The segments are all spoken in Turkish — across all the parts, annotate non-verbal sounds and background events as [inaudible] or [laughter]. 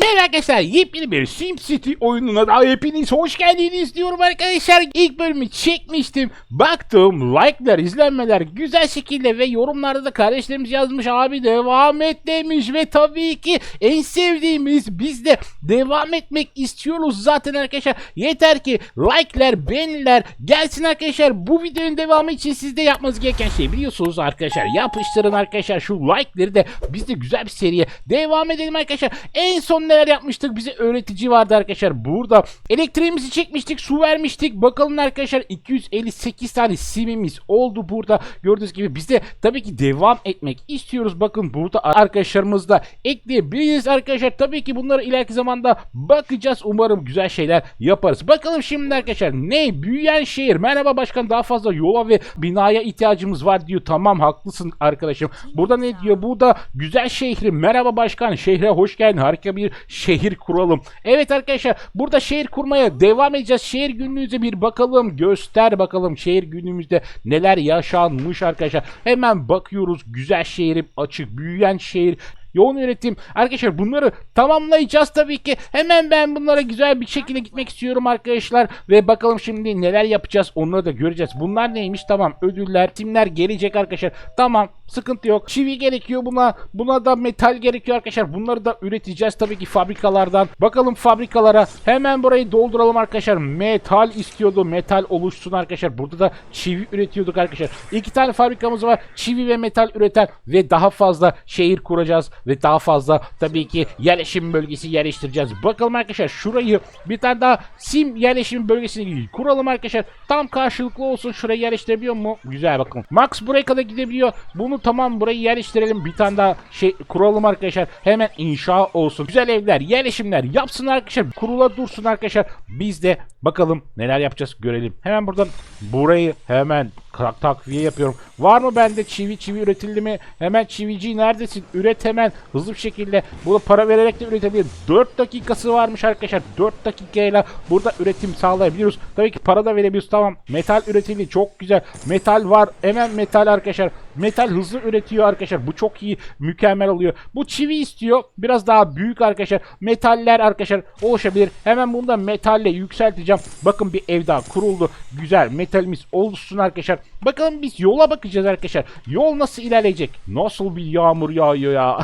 Merhaba arkadaşlar yepyeni bir SimCity oyununa da hepiniz hoş geldiniz diyorum arkadaşlar. İlk bölümü çekmiştim. Baktım like'lar, izlenmeler güzel şekilde ve yorumlarda da kardeşlerimiz yazmış abi devam et demiş ve tabii ki en sevdiğimiz biz de devam etmek istiyoruz zaten arkadaşlar. Yeter ki like'lar, beğeniler gelsin arkadaşlar. Bu videonun devamı için siz de yapmanız gereken şey biliyorsunuz arkadaşlar. Yapıştırın arkadaşlar şu like'ları da biz de güzel bir seriye devam edelim arkadaşlar. En son neler yapmıştık? Bize öğretici vardı arkadaşlar. Burada elektriğimizi çekmiştik, su vermiştik. Bakalım arkadaşlar 258 tane simimiz oldu burada. Gördüğünüz gibi biz de tabii ki devam etmek istiyoruz. Bakın burada arkadaşlarımız da ekleyebiliriz arkadaşlar. Tabii ki bunları ileriki zamanda bakacağız. Umarım güzel şeyler yaparız. Bakalım şimdi arkadaşlar ne? Büyüyen şehir. Merhaba başkan daha fazla yola ve binaya ihtiyacımız var diyor. Tamam haklısın arkadaşım. Burada ne diyor? Burada güzel şehri. Merhaba başkan. Şehre hoş geldin. Harika bir şehir kuralım. Evet arkadaşlar burada şehir kurmaya devam edeceğiz. Şehir günlüğümüze bir bakalım. Göster bakalım şehir günlüğümüzde neler yaşanmış arkadaşlar. Hemen bakıyoruz. Güzel şehrim açık. Büyüyen şehir. Yoğun üretim. Arkadaşlar bunları tamamlayacağız tabii ki. Hemen ben bunlara güzel bir şekilde gitmek istiyorum arkadaşlar. Ve bakalım şimdi neler yapacağız onları da göreceğiz. Bunlar neymiş? Tamam ödüller, timler gelecek arkadaşlar. Tamam sıkıntı yok. Çivi gerekiyor buna. Buna da metal gerekiyor arkadaşlar. Bunları da üreteceğiz tabii ki fabrikalardan. Bakalım fabrikalara. Hemen burayı dolduralım arkadaşlar. Metal istiyordu. Metal oluşsun arkadaşlar. Burada da çivi üretiyorduk arkadaşlar. İki tane fabrikamız var. Çivi ve metal üreten ve daha fazla şehir kuracağız ve daha fazla tabii ki yerleşim bölgesi yerleştireceğiz. Bakalım arkadaşlar şurayı bir tane daha sim yerleşim bölgesini kuralım arkadaşlar. Tam karşılıklı olsun. Şurayı yerleştirebiliyor mu? Güzel bakın. Max buraya kadar gidebiliyor. Bunu tamam burayı yerleştirelim. Bir tane daha şey kuralım arkadaşlar. Hemen inşa olsun. Güzel evler, yerleşimler yapsın arkadaşlar. Kurula dursun arkadaşlar. Biz de bakalım neler yapacağız görelim. Hemen buradan burayı hemen tak- takviye yapıyorum. Var mı bende çivi çivi üretildi mi? Hemen çivici neredesin? Üret hemen hızlı bir şekilde. Bunu para vererek de üretebilir. 4 dakikası varmış arkadaşlar. 4 dakikayla burada üretim sağlayabiliyoruz. Tabii ki para da verebiliyoruz. Tamam. Metal üretildi. Çok güzel. Metal var. Hemen metal arkadaşlar. Metal hızlı üretiyor arkadaşlar. Bu çok iyi. Mükemmel oluyor. Bu çivi istiyor. Biraz daha büyük arkadaşlar. Metaller arkadaşlar oluşabilir. Hemen bunu da metalle yükselteceğim. Bakın bir ev daha kuruldu. Güzel. Metalimiz oluşsun arkadaşlar. Bakalım biz yola bakacağız arkadaşlar. Yol nasıl ilerleyecek? Nasıl bir yağmur yağıyor ya?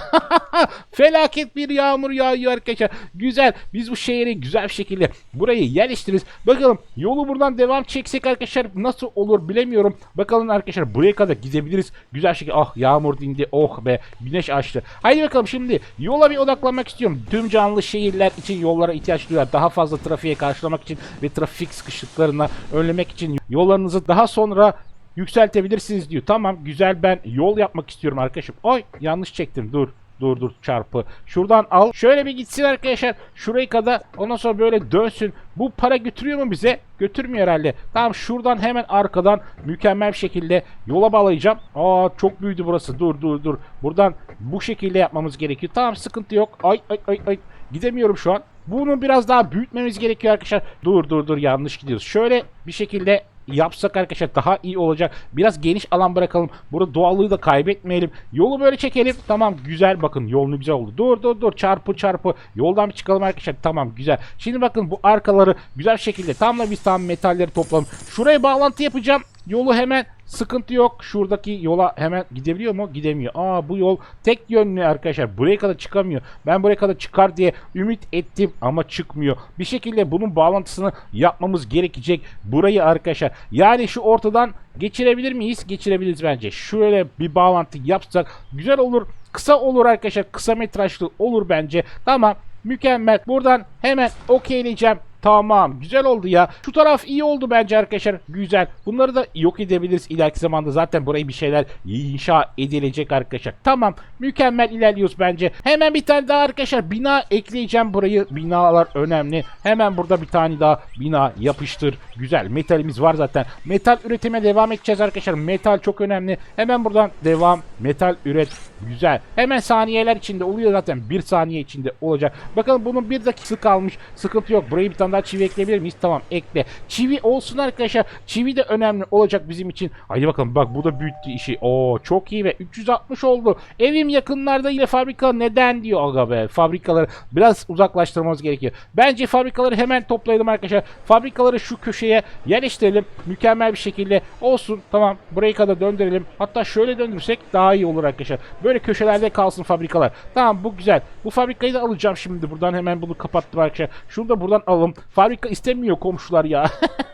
[laughs] Felaket bir yağmur yağıyor arkadaşlar. Güzel. Biz bu şehri güzel bir şekilde burayı yerleştiririz. Bakalım yolu buradan devam çeksek arkadaşlar nasıl olur bilemiyorum. Bakalım arkadaşlar buraya kadar gidebiliriz. Güzel şekilde. Ah yağmur dindi. Oh be. Güneş açtı. Haydi bakalım şimdi yola bir odaklanmak istiyorum. Tüm canlı şehirler için yollara ihtiyaç duyuyorlar. Daha fazla trafiğe karşılamak için ve trafik sıkışıklarına önlemek için yollarınızı daha sonra yükseltebilirsiniz diyor. Tamam güzel ben yol yapmak istiyorum arkadaşım. Oy yanlış çektim dur. Dur dur çarpı. Şuradan al. Şöyle bir gitsin arkadaşlar. Şurayı kadar. Ondan sonra böyle dönsün. Bu para götürüyor mu bize? Götürmüyor herhalde. Tamam şuradan hemen arkadan mükemmel bir şekilde yola bağlayacağım. Aa çok büyüdü burası. Dur dur dur. Buradan bu şekilde yapmamız gerekiyor. Tamam sıkıntı yok. Ay ay ay ay. Gidemiyorum şu an. Bunu biraz daha büyütmemiz gerekiyor arkadaşlar. Dur dur dur yanlış gidiyoruz. Şöyle bir şekilde yapsak arkadaşlar daha iyi olacak. Biraz geniş alan bırakalım. Burada doğallığı da kaybetmeyelim. Yolu böyle çekelim. Tamam güzel bakın yolunu güzel oldu. Dur dur dur çarpı çarpı. Yoldan bir çıkalım arkadaşlar. Tamam güzel. Şimdi bakın bu arkaları güzel şekilde tamla biz tam metalleri toplayalım. Şuraya bağlantı yapacağım. Yolu hemen sıkıntı yok. Şuradaki yola hemen gidebiliyor mu? Gidemiyor. Aa bu yol tek yönlü arkadaşlar. Buraya kadar çıkamıyor. Ben buraya kadar çıkar diye ümit ettim ama çıkmıyor. Bir şekilde bunun bağlantısını yapmamız gerekecek. Burayı arkadaşlar. Yani şu ortadan geçirebilir miyiz? Geçirebiliriz bence. Şöyle bir bağlantı yapsak güzel olur. Kısa olur arkadaşlar. Kısa metrajlı olur bence. Tamam. Mükemmel. Buradan hemen okeyleyeceğim. Tamam güzel oldu ya. Şu taraf iyi oldu bence arkadaşlar. Güzel. Bunları da yok edebiliriz ileriki zamanda. Zaten burayı bir şeyler inşa edilecek arkadaşlar. Tamam. Mükemmel ilerliyoruz bence. Hemen bir tane daha arkadaşlar bina ekleyeceğim burayı. Binalar önemli. Hemen burada bir tane daha bina yapıştır. Güzel. Metalimiz var zaten. Metal üretime devam edeceğiz arkadaşlar. Metal çok önemli. Hemen buradan devam. Metal üret. Güzel. Hemen saniyeler içinde oluyor zaten. Bir saniye içinde olacak. Bakalım bunun bir dakikası kalmış. Sıkıntı yok. Burayı bir tane daha çivi ekleyebilir miyiz? Tamam ekle. Çivi olsun arkadaşlar. Çivi de önemli olacak bizim için. Haydi bakalım bak bu da büyüttü işi. Oo çok iyi ve 360 oldu. Evim yakınlarda yine fabrika neden diyor aga be. Fabrikaları biraz uzaklaştırmamız gerekiyor. Bence fabrikaları hemen toplayalım arkadaşlar. Fabrikaları şu köşeye yerleştirelim. Mükemmel bir şekilde olsun. Tamam burayı kadar döndürelim. Hatta şöyle döndürsek daha iyi olur arkadaşlar. Böyle köşelerde kalsın fabrikalar. Tamam bu güzel. Bu fabrikayı da alacağım şimdi buradan. Hemen bunu kapattım arkadaşlar. Şunu da buradan alalım. Fabrika istemiyor komşular ya.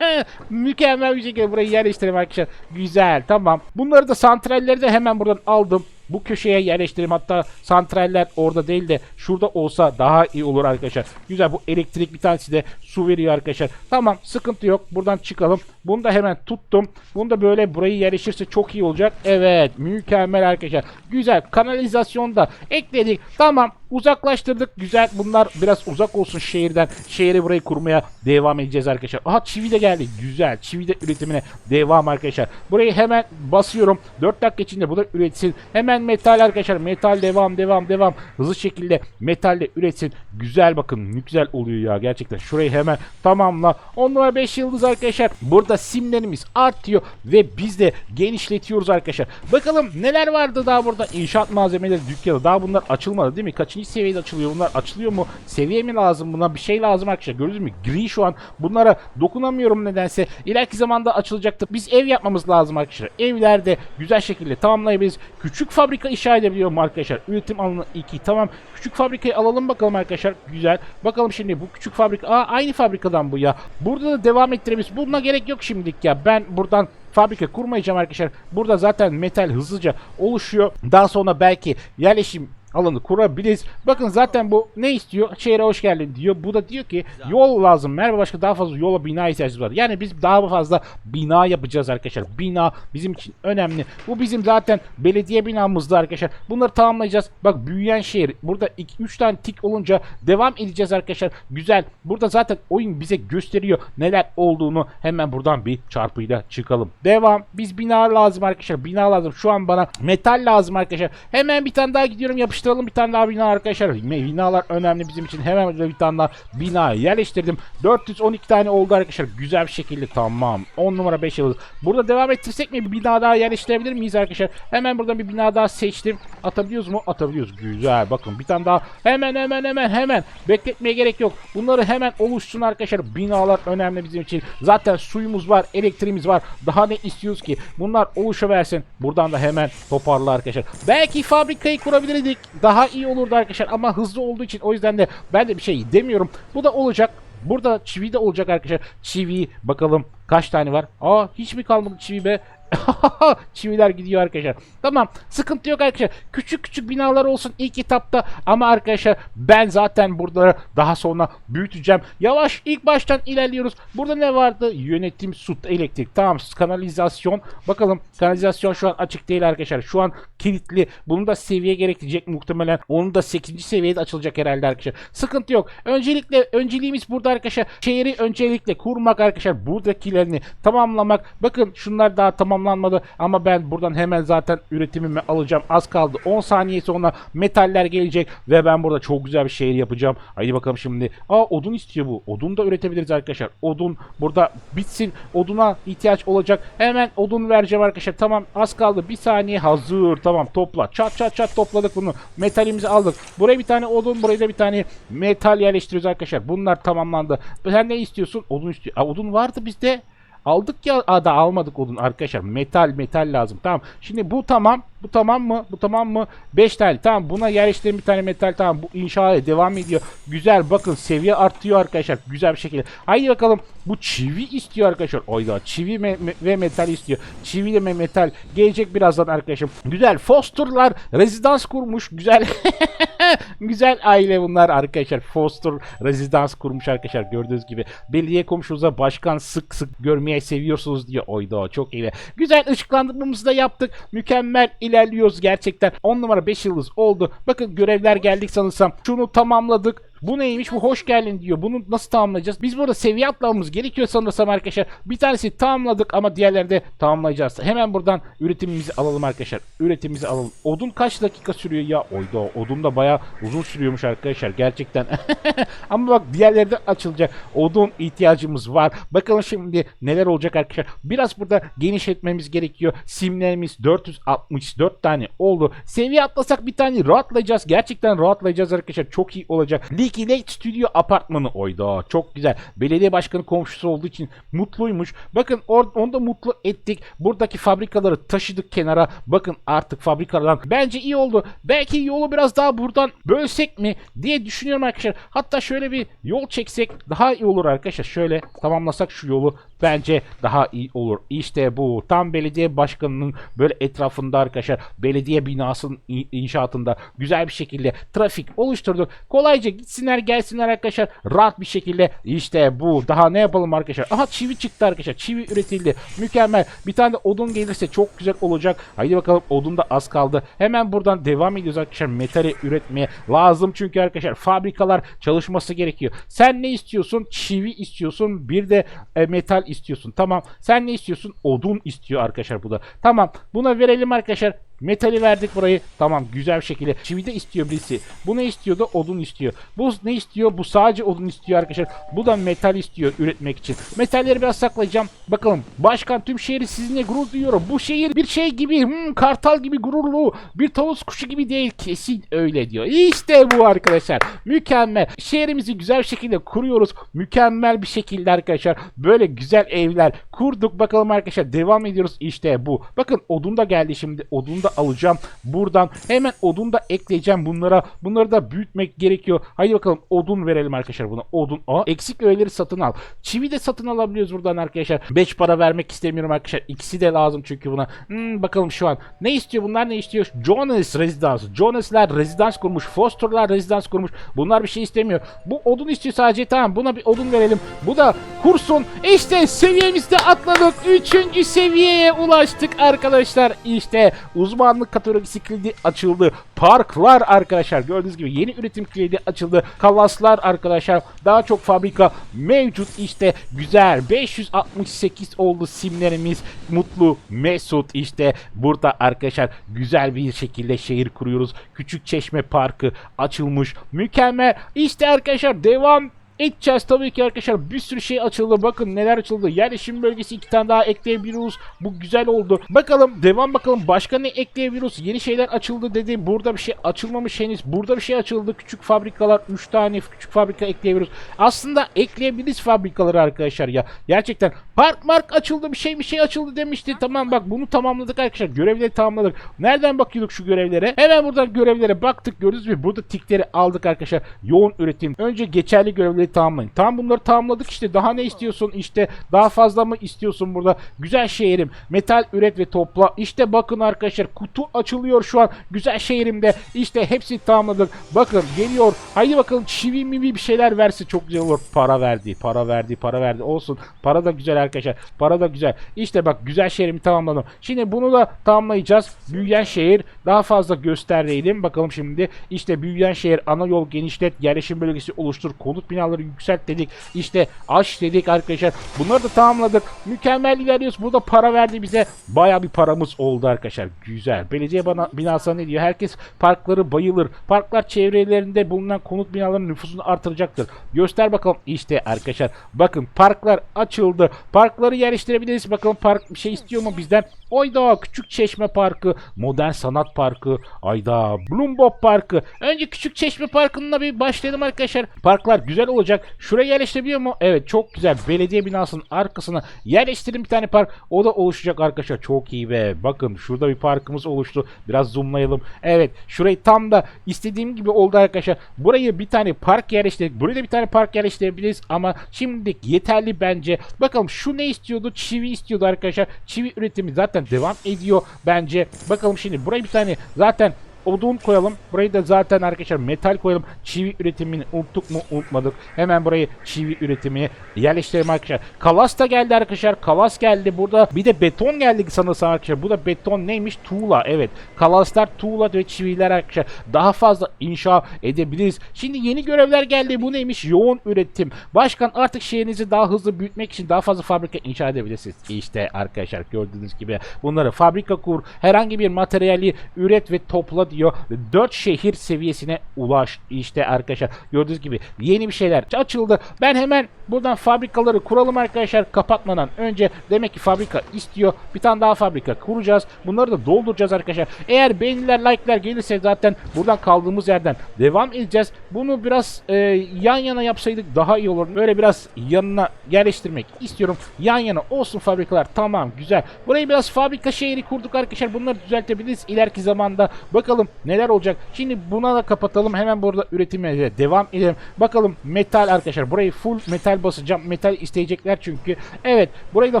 [laughs] Mükemmel bir şekilde burayı yerleştirelim arkadaşlar. Güzel tamam. Bunları da santralleri de hemen buradan aldım. Bu köşeye yerleştirelim. Hatta santraller orada değil de şurada olsa daha iyi olur arkadaşlar. Güzel bu elektrik bir tanesi de su veriyor arkadaşlar. Tamam sıkıntı yok. Buradan çıkalım. Bunu da hemen tuttum. Bunu da böyle burayı yerleşirse çok iyi olacak. Evet mükemmel arkadaşlar. Güzel kanalizasyon da ekledik. Tamam uzaklaştırdık. Güzel bunlar biraz uzak olsun şehirden. Şehri burayı kurmaya devam edeceğiz arkadaşlar. Aha çivi de geldi. Güzel. Çivi de üretimine devam arkadaşlar. Burayı hemen basıyorum. 4 dakika içinde bu da üretsin. Hemen metal arkadaşlar. Metal devam devam devam. Hızlı şekilde metal de üretsin. Güzel bakın. Ne güzel oluyor ya gerçekten. Şurayı hemen tamamla. 10 numara 5 yıldız arkadaşlar. Burada simlerimiz artıyor ve biz de genişletiyoruz arkadaşlar. Bakalım neler vardı daha burada. İnşaat malzemeleri dükkanı. Daha bunlar açılmadı değil mi? Kaçıncı seviyede açılıyor? Bunlar açılıyor mu? Seviye mi lazım? Buna bir şey lazım arkadaşlar. Gördünüz mü? Gri şu an. Bunlara dokunamıyorum nedense. İleriki zamanda açılacaktır. Biz ev yapmamız lazım arkadaşlar. Evlerde güzel şekilde tamamlayabiliriz. Küçük fabrika inşa edebiliyorum arkadaşlar. Üretim alanı 2. Tamam. Küçük fabrikayı alalım bakalım arkadaşlar. Güzel. Bakalım şimdi bu küçük fabrika. Aa aynı fabrikadan bu ya. Burada da devam ettirebiliriz. Buna gerek yok şimdilik ya. Ben buradan fabrika kurmayacağım arkadaşlar. Burada zaten metal hızlıca oluşuyor. Daha sonra belki yerleşim alanı kurabiliriz. Bakın zaten bu ne istiyor? Şehre hoş geldin diyor. Bu da diyor ki yol lazım. Merhaba başka daha fazla yola bina ihtiyacımız var. Yani biz daha fazla bina yapacağız arkadaşlar. Bina bizim için önemli. Bu bizim zaten belediye binamızdı arkadaşlar. Bunları tamamlayacağız. Bak büyüyen şehir. Burada 3 tane tik olunca devam edeceğiz arkadaşlar. Güzel. Burada zaten oyun bize gösteriyor neler olduğunu. Hemen buradan bir çarpıyla çıkalım. Devam. Biz bina lazım arkadaşlar. Bina lazım. Şu an bana metal lazım arkadaşlar. Hemen bir tane daha gidiyorum yapıştıralım bir tane daha bina arkadaşlar. Binalar önemli bizim için. Hemen burada bir tane daha bina yerleştirdim. 412 tane oldu arkadaşlar. Güzel bir şekilde tamam. 10 numara 5 yıldız. Burada devam ettirsek mi bir bina daha yerleştirebilir miyiz arkadaşlar? Hemen buradan bir bina daha seçtim. Atabiliyoruz mu? Atabiliyoruz. Güzel. Bakın bir tane daha. Hemen hemen hemen hemen. Bekletmeye gerek yok. Bunları hemen oluşsun arkadaşlar. Binalar önemli bizim için. Zaten suyumuz var, elektriğimiz var. Daha ne istiyoruz ki? Bunlar oluşuversin. Buradan da hemen toparla arkadaşlar. Belki fabrikayı kurabilirdik. Daha iyi olurdu arkadaşlar ama hızlı olduğu için o yüzden de ben de bir şey demiyorum. Bu da olacak. Burada çivi de olacak arkadaşlar. Çivi bakalım kaç tane var? Aa hiç mi kalmadı çivi be? [laughs] Çiviler gidiyor arkadaşlar. Tamam sıkıntı yok arkadaşlar. Küçük küçük binalar olsun ilk etapta ama arkadaşlar ben zaten burada daha sonra büyüteceğim. Yavaş ilk baştan ilerliyoruz. Burada ne vardı? Yönetim, su, elektrik. Tamam kanalizasyon. Bakalım kanalizasyon şu an açık değil arkadaşlar. Şu an kilitli. Bunu da seviye gerektirecek muhtemelen. Onun da 8. seviyede açılacak herhalde arkadaşlar. Sıkıntı yok. Öncelikle önceliğimiz burada arkadaşlar. Şehri öncelikle kurmak arkadaşlar. Buradakilerini tamamlamak. Bakın şunlar daha tamamlanmadı ama ben buradan hemen zaten üretimimi alacağım. Az kaldı. 10 saniye sonra metaller gelecek ve ben burada çok güzel bir şehir yapacağım. Haydi bakalım şimdi. Aa odun istiyor bu. Odun da üretebiliriz arkadaşlar. Odun burada bitsin. Oduna ihtiyaç olacak. Hemen odun vereceğim arkadaşlar. Tamam az kaldı. Bir saniye hazır. Tamam topla. Çat çat çat topladık bunu. Metalimizi aldık. Buraya bir tane odun. Buraya da bir tane metal yerleştiriyoruz arkadaşlar. Bunlar tamamlandı. Sen ne istiyorsun? Odun istiyor. Aa, odun vardı bizde. Aldık ya da almadık odun arkadaşlar. Metal metal lazım. Tamam. Şimdi bu tamam. Bu tamam mı? Bu tamam mı? 5 tane. Tamam. Buna yerleştirelim bir tane metal. Tamam. Bu inşaat devam ediyor. Güzel. Bakın seviye artıyor arkadaşlar. Güzel bir şekilde. Haydi bakalım. Bu çivi istiyor arkadaşlar. Oyda çivi me- me- ve metal istiyor. Çivi me- metal. Gelecek birazdan arkadaşım. Güzel. Foster'lar rezidans kurmuş. Güzel. [laughs] [laughs] Güzel aile bunlar arkadaşlar. Foster rezidans kurmuş arkadaşlar. Gördüğünüz gibi. Belediye komşunuza başkan sık sık görmeye seviyorsunuz diyor. Oyda çok iyi. Güzel ışıklandırmamızı da yaptık. Mükemmel ilerliyoruz gerçekten. 10 numara 5 yıldız oldu. Bakın görevler geldik sanırsam. Şunu tamamladık. Bu neymiş? Bu hoş geldin diyor. Bunu nasıl tamamlayacağız? Biz burada seviye atlamamız gerekiyor sanırsam arkadaşlar. Bir tanesi tamamladık ama diğerlerini de tamamlayacağız. Hemen buradan üretimimizi alalım arkadaşlar. Üretimimizi alalım. Odun kaç dakika sürüyor ya? Oyda odun da bayağı uzun sürüyormuş arkadaşlar. Gerçekten. [laughs] ama bak diğerleri de açılacak. Odun ihtiyacımız var. Bakalım şimdi neler olacak arkadaşlar. Biraz burada genişletmemiz gerekiyor. Simlerimiz 464 tane oldu. Seviye atlasak bir tane rahatlayacağız. Gerçekten rahatlayacağız arkadaşlar. Çok iyi olacak. Leaky Lake Studio apartmanı oyda. Çok güzel. Belediye başkanı komşusu olduğu için mutluymuş. Bakın or onu da mutlu ettik. Buradaki fabrikaları taşıdık kenara. Bakın artık fabrikalardan. Bence iyi oldu. Belki yolu biraz daha buradan bölsek mi diye düşünüyorum arkadaşlar. Hatta şöyle bir yol çeksek daha iyi olur arkadaşlar. Şöyle tamamlasak şu yolu bence daha iyi olur. İşte bu tam belediye başkanının böyle etrafında arkadaşlar belediye binasının inşaatında güzel bir şekilde trafik oluşturduk. Kolayca gitsinler gelsinler arkadaşlar rahat bir şekilde işte bu daha ne yapalım arkadaşlar. Aha çivi çıktı arkadaşlar. Çivi üretildi. Mükemmel. Bir tane de odun gelirse çok güzel olacak. Haydi bakalım odun da az kaldı. Hemen buradan devam ediyoruz arkadaşlar. Metali üretmeye lazım çünkü arkadaşlar fabrikalar çalışması gerekiyor. Sen ne istiyorsun? Çivi istiyorsun. Bir de e, metal istiyorsun. Tamam. Sen ne istiyorsun? Odun istiyor arkadaşlar bu da. Tamam. Buna verelim arkadaşlar. Metali verdik burayı. Tamam güzel bir şekilde. Çivi de istiyor birisi. Bu ne istiyordu? Odun istiyor. Bu ne istiyor? Bu sadece odun istiyor arkadaşlar. Bu da metal istiyor üretmek için. Metalleri biraz saklayacağım. Bakalım. Başkan tüm şehri sizinle gurur duyuyorum. Bu şehir bir şey gibi. hmm, kartal gibi gururlu. Bir tavus kuşu gibi değil. Kesin öyle diyor. İşte bu arkadaşlar. Mükemmel. Şehrimizi güzel bir şekilde kuruyoruz. Mükemmel bir şekilde arkadaşlar. Böyle güzel evler kurduk. Bakalım arkadaşlar devam ediyoruz. İşte bu. Bakın odun da geldi şimdi. Odun da alacağım. Buradan hemen odun da ekleyeceğim bunlara. Bunları da büyütmek gerekiyor. Haydi bakalım odun verelim arkadaşlar buna. Odun. Aa, eksik öğeleri satın al. Çivi de satın alabiliyoruz buradan arkadaşlar. 5 para vermek istemiyorum arkadaşlar. İkisi de lazım çünkü buna. Hmm, bakalım şu an. Ne istiyor bunlar ne istiyor? Jonas Residence. Jonas'lar rezidans kurmuş. Foster'lar rezidans kurmuş. Bunlar bir şey istemiyor. Bu odun istiyor sadece. Tamam buna bir odun verelim. Bu da kursun. İşte seviyemizde atladık. Üçüncü seviyeye ulaştık arkadaşlar. İşte uzmanlık kategorisi kilidi açıldı. Parklar arkadaşlar. Gördüğünüz gibi yeni üretim kilidi açıldı. Kalaslar arkadaşlar. Daha çok fabrika mevcut. İşte güzel. 568 oldu simlerimiz. Mutlu Mesut işte burada arkadaşlar güzel bir şekilde şehir kuruyoruz. Küçük Çeşme Parkı açılmış. Mükemmel. İşte arkadaşlar devam edeceğiz tabii ki arkadaşlar bir sürü şey açıldı. Bakın neler açıldı. Yerleşim bölgesi iki tane daha ekleyebiliyoruz bu güzel oldu. Bakalım devam bakalım. Başka ne ekleyebiliyoruz yeni şeyler açıldı dedi. Burada bir şey açılmamış henüz. Burada bir şey açıldı. Küçük fabrikalar 3 tane küçük fabrika ekleyebiliyoruz aslında ekleyebiliriz fabrikaları arkadaşlar ya. Gerçekten park mark açıldı bir şey bir şey açıldı demişti. Tamam bak bunu tamamladık arkadaşlar. Görevleri tamamladık. Nereden bakıyorduk şu görevlere? Hemen buradan görevlere baktık. Gördünüz mü? Burada tikleri aldık arkadaşlar. Yoğun üretim. Önce geçerli görevleri tamamlayın. Tamam bunları tamamladık işte. Daha ne istiyorsun? İşte daha fazla mı istiyorsun burada? Güzel şehrim. Metal üret ve topla. İşte bakın arkadaşlar kutu açılıyor şu an. Güzel şehrimde. İşte hepsini tamamladık. Bakın geliyor. Haydi bakalım çivi mivi bir şeyler verse çok güzel olur. Para verdi para verdi para verdi. Olsun. Para da güzel arkadaşlar. Para da güzel. İşte bak güzel şehrimi tamamladım. Şimdi bunu da tamamlayacağız. Büyüyen şehir. Daha fazla göstereyim bakalım şimdi. İşte büyüyen şehir ana yol genişlet yerleşim bölgesi oluştur konut binaları yükselt dedik. İşte aç dedik arkadaşlar. Bunları da tamamladık. Mükemmel ilerliyoruz. Burada para verdi bize. Baya bir paramız oldu arkadaşlar. Güzel. Belediye bana binası ne diyor? Herkes parkları bayılır. Parklar çevrelerinde bulunan konut binalarının nüfusunu artıracaktır. Göster bakalım. İşte arkadaşlar bakın parklar açıldı. Parkları yerleştirebiliriz. Bakalım park bir şey istiyor mu bizden? Oyda küçük çeşme parkı, modern sanat parkı, ayda Bloombob parkı. Önce küçük çeşme parkına bir başlayalım arkadaşlar. Parklar güzel olacak. Şuraya yerleştirebiliyor mu? Evet çok güzel. Belediye binasının arkasına yerleştirin bir tane park. O da oluşacak arkadaşlar. Çok iyi be. Bakın şurada bir parkımız oluştu. Biraz zoomlayalım. Evet şurayı tam da istediğim gibi oldu arkadaşlar. Burayı bir tane park yerleştirdik. Buraya da bir tane park yerleştirebiliriz ama şimdilik yeterli bence. Bakalım şu ne istiyordu? Çivi istiyordu arkadaşlar. Çivi üretimi zaten devam ediyor bence. Bakalım şimdi buraya bir tane zaten odun koyalım. Burayı da zaten arkadaşlar metal koyalım. Çivi üretimini unuttuk mu unutmadık. Hemen burayı çivi üretimi yerleştirelim arkadaşlar. Kalas da geldi arkadaşlar. Kalas geldi. Burada bir de beton geldi sanırsam arkadaşlar. Bu da beton neymiş? Tuğla. Evet. Kalaslar tuğla ve çiviler arkadaşlar. Daha fazla inşa edebiliriz. Şimdi yeni görevler geldi. Bu neymiş? Yoğun üretim. Başkan artık şehrinizi daha hızlı büyütmek için daha fazla fabrika inşa edebilirsiniz. İşte arkadaşlar gördüğünüz gibi bunları fabrika kur. Herhangi bir materyali üret ve topla diyor. 4 şehir seviyesine ulaş. İşte arkadaşlar gördüğünüz gibi yeni bir şeyler açıldı. Ben hemen buradan fabrikaları kuralım arkadaşlar kapatmadan önce. Demek ki fabrika istiyor. Bir tane daha fabrika kuracağız. Bunları da dolduracağız arkadaşlar. Eğer beğeniler, like'lar gelirse zaten buradan kaldığımız yerden devam edeceğiz. Bunu biraz e, yan yana yapsaydık daha iyi olur. Böyle biraz yanına yerleştirmek istiyorum. Yan yana olsun fabrikalar. Tamam güzel. Burayı biraz fabrika şehri kurduk arkadaşlar. Bunları düzeltebiliriz ileriki zamanda. Bakalım neler olacak. Şimdi buna da kapatalım. Hemen burada üretime de devam edelim. Bakalım metal arkadaşlar. Burayı full metal basacağım. Metal isteyecekler çünkü. Evet. Burayı da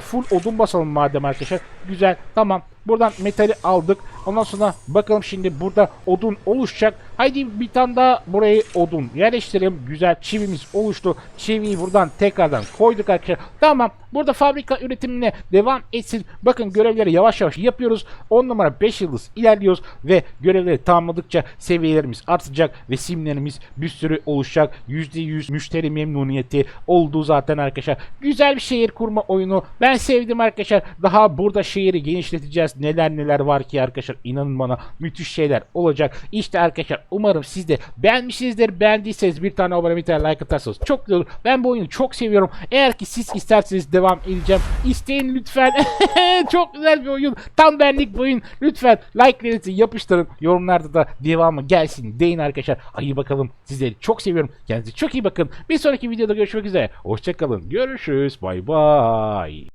full odun basalım madem arkadaşlar. Güzel. Tamam. Buradan metali aldık. Ondan sonra bakalım şimdi burada odun oluşacak. Haydi bir tane daha burayı odun yerleştirelim. Güzel çivimiz oluştu. Çiviyi buradan tekrardan koyduk arkadaşlar. Tamam. Burada fabrika üretimine devam etsin. Bakın görevleri yavaş yavaş yapıyoruz. 10 numara 5 yıldız ilerliyoruz ve görevleri tamamladıkça seviyelerimiz artacak ve simlerimiz bir sürü oluşacak. %100 müşteri memnuniyeti olduğu zaten arkadaşlar. Güzel bir şehir kurma oyunu. Ben sevdim arkadaşlar. Daha burada şehri genişleteceğiz. Neler neler var ki arkadaşlar. İnanın bana müthiş şeyler olacak. İşte arkadaşlar umarım siz de beğenmişsinizdir. Beğendiyseniz bir tane abone bir tane like atarsanız çok güzel olur. Ben bu oyunu çok seviyorum. Eğer ki siz isterseniz devam edeceğim. İsteyin lütfen. [laughs] çok güzel bir oyun. Tam benlik bir oyun. Lütfen like'larınızı yapıştırın. Yorumlarda da devamı gelsin deyin arkadaşlar. Ayı bakalım. Sizleri çok seviyorum. Kendinize çok iyi bakın. Bir sonraki videoda görüşmek üzere. Hoşçakalın. Görüşürüz. Bay bay.